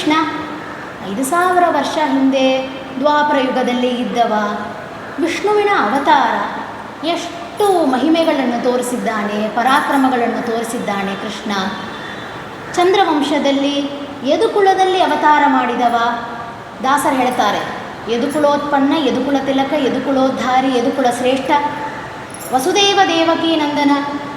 ಕೃಷ್ಣ, ಐದು ಸಾವಿರ ವರ್ಷ ಹಿಂದೆ ದ್ವಾಪರ ಯುಗದಲ್ಲಿ ಇದ್ದವ ವಿಷ್ಣುವಿನ ಅವತಾರ. ಎಷ್ಟು ಮಹಿಮೆಗಳನ್ನು ತೋರಿಸಿದ್ದಾನೆ, ಪರಾಕ್ರಮಗಳನ್ನು ತೋರಿಸಿದ್ದಾನೆ ಕೃಷ್ಣ. ಚಂದ್ರವಂಶದಲ್ಲಿ ಯದುಕುಲದಲ್ಲಿ ಅವತಾರ ಮಾಡಿದವ ದಾಸರು ಹೇಳ್ತಾರೆ ಯದುಕುಳೋತ್ಪನ್ನ ಯದುಕುಲ ತಿಲಕ ಯದುಕುಳೋದ್ಧಾರಿ ಯದುಕುಲ ಶ್ರೇಷ್ಠ. ವಸುದೇವ ದೇವಕಿ ನಂದನ,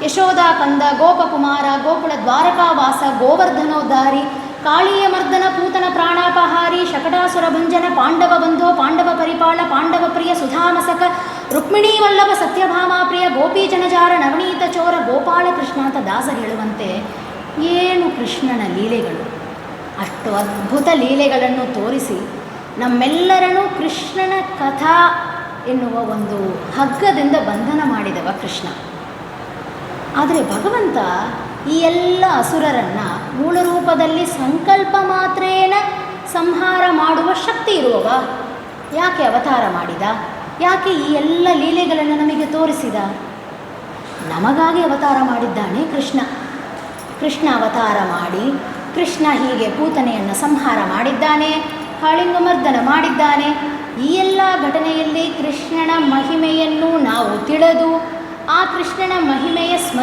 ಯಶೋದಾ ಕಂದ, ಗೋಪಕುಮಾರ, ಗೋಕುಲ ದ್ವಾರಕಾವಾಸ, ಗೋವರ್ಧನೋದ್ಧಾರಿ ಕಾಳಿಯ ಮರ್ದನ ಪೂತನ ಪ್ರಾಣಾಪಹಾರಿ ಶಕಟಾಸುರ ಭಂಜನ ಪಾಂಡವ ಬಂಧೋ ಪಾಂಡವ ಪರಿಪಾಲ ಪಾಂಡವ ಪ್ರಿಯ ಸುಧಾಮಸಕ ರುಕ್ಮಿಣೀ ವಲ್ಲಭ ಸತ್ಯಭಾಮ ಪ್ರಿಯ ಗೋಪಿ ಜನಜಾರ ನವನೀತ ಚೋರ ಗೋಪಾಲ ಕೃಷ್ಣ ಅಂತ ದಾಸ ಹೇಳುವಂತೆ ಏನು ಕೃಷ್ಣನ ಲೀಲೆಗಳು? ಅಷ್ಟು ಅದ್ಭುತ ಲೀಲೆಗಳನ್ನು ತೋರಿಸಿ ನಮ್ಮೆಲ್ಲರನ್ನು ಕೃಷ್ಣನ ಕಥಾ ಎನ್ನುವ ಒಂದು ಹಗ್ಗದಿಂದ ಬಂಧನ ಮಾಡಿದವ ಕೃಷ್ಣ. ಆದರೆ ಭಗವಂತ ಈ ಎಲ್ಲ ಅಸುರರನ್ನು ಮೂಲ ರೂಪದಲ್ಲಿ ಸಂಕಲ್ಪ ಮಾತ್ರೇನ ಸಂಹಾರ ಮಾಡುವ ಶಕ್ತಿ ಇರುವವ. ಯಾಕೆ ಅವತಾರ ಮಾಡಿದ? ಯಾಕೆ ಈ ಎಲ್ಲ ಲೀಲೆಗಳನ್ನು ನಮಗೆ ತೋರಿಸಿದ? ನಮಗಾಗಿ ಅವತಾರ ಮಾಡಿದ್ದಾನೆ ಕೃಷ್ಣ. ಕೃಷ್ಣ ಅವತಾರ ಮಾಡಿ, ಕೃಷ್ಣ ಹೀಗೆ ಪೂತನೆಯನ್ನು ಸಂಹಾರ ಮಾಡಿದ್ದಾನೆ ಕಾಳಿಂಗಮರ್ದನ ಮಾಡಿದ್ದಾನೆ. ಈ ಎಲ್ಲ ಘಟನೆಯಲ್ಲಿ ಕೃಷ್ಣನ ಮಹಿಮೆಯನ್ನು ನಾವು ತಿಳಿದು, ಆ ಕೃಷ್ಣನ ಮಹಿಮೆಯ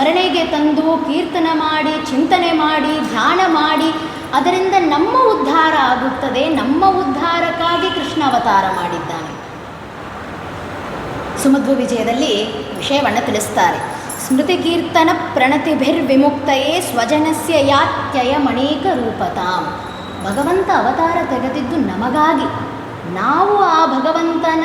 ಸ್ಮರಣೆಗೆ ತಂದು ಕೀರ್ತನ ಮಾಡಿ, ಚಿಂತನೆ ಮಾಡಿ, ಧ್ಯಾನ ಮಾಡಿ, ಅದರಿಂದ ನಮ್ಮ ಉದ್ಧಾರ ಆಗುತ್ತದೆ. ನಮ್ಮ ಉದ್ಧಾರಕ್ಕಾಗಿ ಕೃಷ್ಣ ಅವತಾರ ಮಾಡಿದ್ದಾನೆ. ಸುಮಧ್ವ ವಿಜಯದಲ್ಲಿ ವಿಷಯವನ್ನು ತಿಳಿಸ್ತಾರೆ. ಸ್ಮೃತಿ ಕೀರ್ತನ ಪ್ರಣತಿಭಿರ್ವಿಮುಕ್ತಯೇ ಸ್ವಜನಸ್ಯ ಯಾತ್ಯಯ ಮಣೇಕ ರೂಪತಾಂ. ಭಗವಂತ ಅವತಾರ ತೆಗೆದಿದ್ದು ನಮಗಾಗಿ. ನಾವು ಆ ಭಗವಂತನ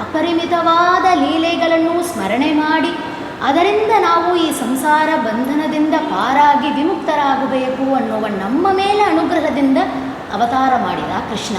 ಅಪರಿಮಿತವಾದ ಲೀಲೆಗಳನ್ನು ಸ್ಮರಣೆ ಮಾಡಿ ಅದರಿಂದ ನಾವು ಈ ಸಂಸಾರ ಬಂಧನದಿಂದ ಪಾರಾಗಿ ವಿಮುಕ್ತರಾಗಬೇಕು ಅನ್ನುವ ನಮ್ಮ ಮೇಲೆ ಅನುಗ್ರಹದಿಂದ ಅವತಾರ ಮಾಡಿದ ಕೃಷ್ಣ.